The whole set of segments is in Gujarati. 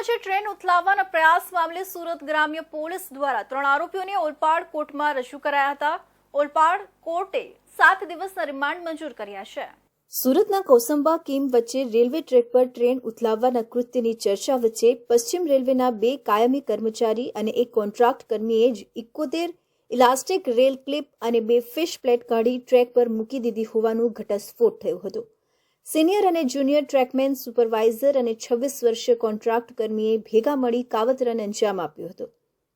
વચ્ચે ટ્રેન ઉથલાવવાના પ્રયાસ મામલે સુરત ગ્રામ્ય પોલીસ દ્વારા ત્રણ આરોપીઓને ઓલપાડ કોર્ટમાં રજૂ કરાયા હતા. ઓલપાડ કોર્ટે સાત દિવસના રિમાન્ડ મંજૂર કર્યા છે. સુરતના કોસંબા કીમ વચ્ચે રેલવે ટ્રેક પર ટ્રેન ઉથલાવવાના કૃત્યની ચર્ચા વચ્ચે પશ્ચિમ રેલવેના બે કાયમી કર્મચારી અને એક કોન્ટ્રાક્ટ કર્મીએ જ ઇકોતેર ઇલાસ્ટિક રેલ ક્લિપ અને બે ફિશ પ્લેટ કાઢી ટ્રેક પર મૂકી દીધી હોવાનું ઘટસ્ફોટ થયો હતો. સિનિયર અને જુનિયર ટ્રેકમેન સુપરવાઇઝર અને છવ્વીસ વર્ષીય કોન્ટ્રાક્ટ કર્મીએ ભેગા મળી કાવતરાને અંજામ આપ્યો હતો,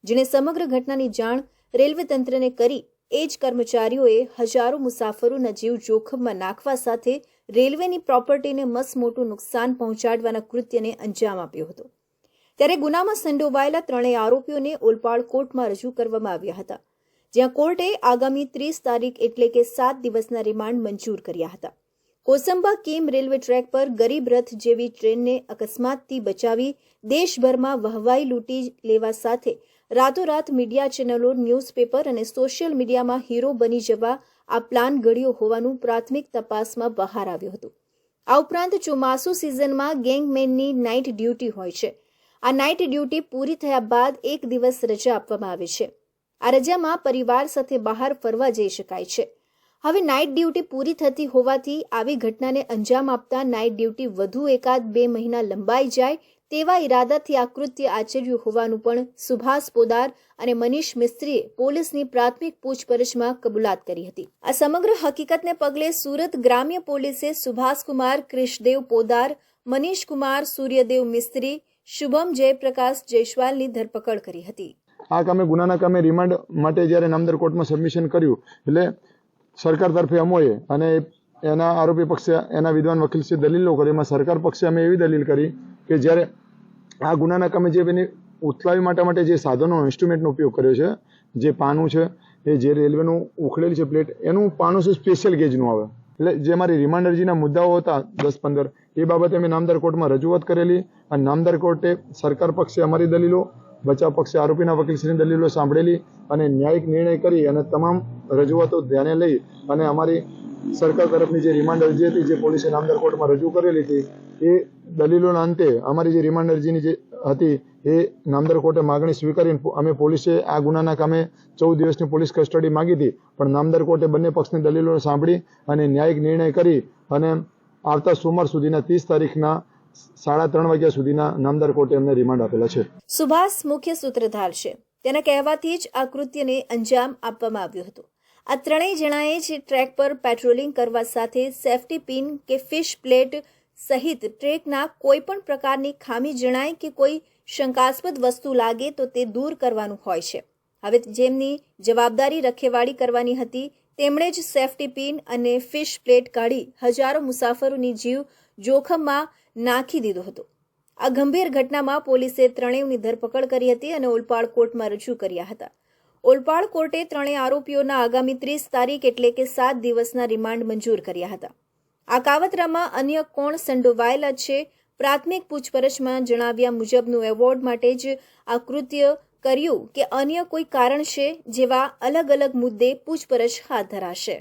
જેને સમગ્ર ઘટનાની જાણ રેલવે તંત્રને કરી એ જ કર્મચારીઓએ હજારો મુસાફરોના જીવ જોખમમાં નાખવા સાથે રેલવેની પ્રોપર્ટીને મસમોટું નુકસાન પહોંચાડવાના કૃત્યને અંજામ આપ્યો હતો. ત્યારે ગુનામાં સંડોવાયેલા ત્રણેય આરોપીઓને ઓલપાડ કોર્ટમાં રજૂ કરવામાં આવ્યા હતા, જ્યાં કોર્ટે આગામી ત્રીસ તારીખ એટલે કે સાત દિવસના રિમાન્ડ મંજૂર કર્યા હતા. કોસંબા કીમ રેલવે ટ્રેક પર ગરીબ રથ જેવી ટ્રેનને અકસ્માતથી બચાવી દેશભરમાં વહવાઈ લૂંટી લેવા સાથે રાતોરાત મીડિયા ચેનલો, ન્યૂઝપેપર અને સોશિયલ મીડિયામાં હીરો બની જવા આ પ્લાન ઘડ્યો હોવાનું પ્રાથમિક તપાસમાં બહાર આવ્યું હતું. આ ઉપરાંત ચોમાસુ સિઝનમાં ગેંગમેનની નાઇટ ડ્યુટી હોય છે. આ નાઇટ ડ્યુટી પૂરી થયા બાદ એક દિવસ રજા આપવામાં આવે છે. આ રજામાં પરિવાર સાથે બહાર ફરવા જઈ શકાય છે. હવે નાઇટ ડ્યુટી પૂરી થતી હોવાથી આવી ઘટનાને અંજામ આપતા નાઇટ ડ્યુટી વધુ એકાદ બે મહિના લંબાઈ જાય તેવા ઈરાદાથી આ કૃત્ય આચર્યું હોવાનું પણ સુભાષ પોદાર અને મનીષ મિસ્ત્રીએ પોલીસની પ્રાથમિક પૂછપરછમાં કબૂલાત કરી હતી. આ સમગ્ર હકીકતને પગલે સુરત ગ્રામ્ય પોલીસે સુભાષકુમાર ક્રિશદેવ પોદાર, મનીષ કુમાર, સૂર્યદેવ મિસ્ત્રી, શુભમ જયપ્રકાશ, જયસ્વાલની ધરપકડ કરી હતી. આ કામે ગુનાના કામે રિમાન્ડ માટે જ્યારે નામદાર કોર્ટમાં સબમિશન કર્યું, એટલે સરકાર તરફે અમોએ અને એના આરોપી પક્ષે એના વિદ્વાન વકીલશ્રી દલીલો કરી એમાં સરકાર પક્ષે અમે એવી દલીલ કરી કે જ્યારે આ ગુનાના કામે જે એની ઉથલાવી માટે માટે જે સાધનો ઇન્સ્ટ્રુમેન્ટનો ઉપયોગ કર્યો છે, જે પાનું છે, એ જે રેલવેનું ઉખડેલ છે પ્લેટ, એનું પાનું છે સ્પેશિયલ ગેજનું આવે. એટલે જે મારી રિમાન્ડ અરજીના મુદ્દાઓ હતા દસ પંદર, એ બાબતે અમે નામદાર કોર્ટમાં રજૂઆત કરેલી અને નામદાર કોર્ટે સરકાર પક્ષે અમારી દલીલો બચાવ પક્ષે આરોપીના વકીલશ્રીની દલીલો સાંભળેલી અને ન્યાયિક નિર્ણય કરી અને તમામ રજૂઆતો ધ્યાને લઈ અને અમારી સરકાર તરફની જે રિમાન્ડ અરજી હતી, જે પોલીસે નામદાર કોર્ટમાં રજૂ કરેલી હતી, એ દલીલોના અંતે અમારી જે રિમાન્ડ અરજીની જે હતી, એ નામદાર કોર્ટે માગણી સ્વીકારીને અમે પોલીસે આ ગુનાના કામે ચૌદ દિવસની પોલીસ કસ્ટડી માગી હતી, પણ નામદાર કોર્ટે બંને પક્ષની દલીલો સાંભળી અને ન્યાયિક નિર્ણય કરી અને આવતા સોમવાર સુધીના ત્રીસ તારીખના સાડા ત્રણ વાગ્યા સુધીના નામદાર કોર્ટે એમને રિમાન્ડ આપેલા છે. સુભાષ મુખ્ય સૂત્રધાર છે તેના કહેવાથી જ આ કૃત્યને અંજામ આપવામાં આવ્યો હતો. આ ત્રણેય જણાએ જ ટ્રેક પર પેટ્રોલિંગ કરવા સાથે સેફટી પિન કે ફિશ પ્લેટ સહિત ટ્રેકના કોઈ પણ પ્રકારની ખામી જણાય કે કોઈ શંકાસ્પદ વસ્તુ લાગે તો તે દૂર કરવાનું હોય છે. હવે જેમની જવાબદારી રખેવાળી કરવાની હતી, તેમણે જ સેફટી પિન અને ફિશ પ્લેટ કાઢી હજારો મુસાફરોની જીવ જોખમમાં નાખી દીધો હતો. આ ગંભીર ઘટનામાં પોલીસે ત્રણેયની ધરપકડ કરી હતી અને ઓલપાડ કોર્ટમાં રજૂ કર્યા હતા. ઓલપાડ કોર્ટે ત્રણેય આરોપીઓના આગામી ત્રીસ તારીખ એટલે કે સાત દિવસના રિમાન્ડ મંજૂર કર્યા હતા. આ કાવતરામાં અન્ય કોણ સંડોવાયેલા છે, પ્રાથમિક પૂછપરછમાં જણાવ્યા મુજબનું એવોર્ડ માટે જ આ કૃત્ય કર્યું કે અન્ય કોઈ કારણ છે જેવા અલગ અલગ મુદ્દે પૂછપરછ હાથ ધરાશે.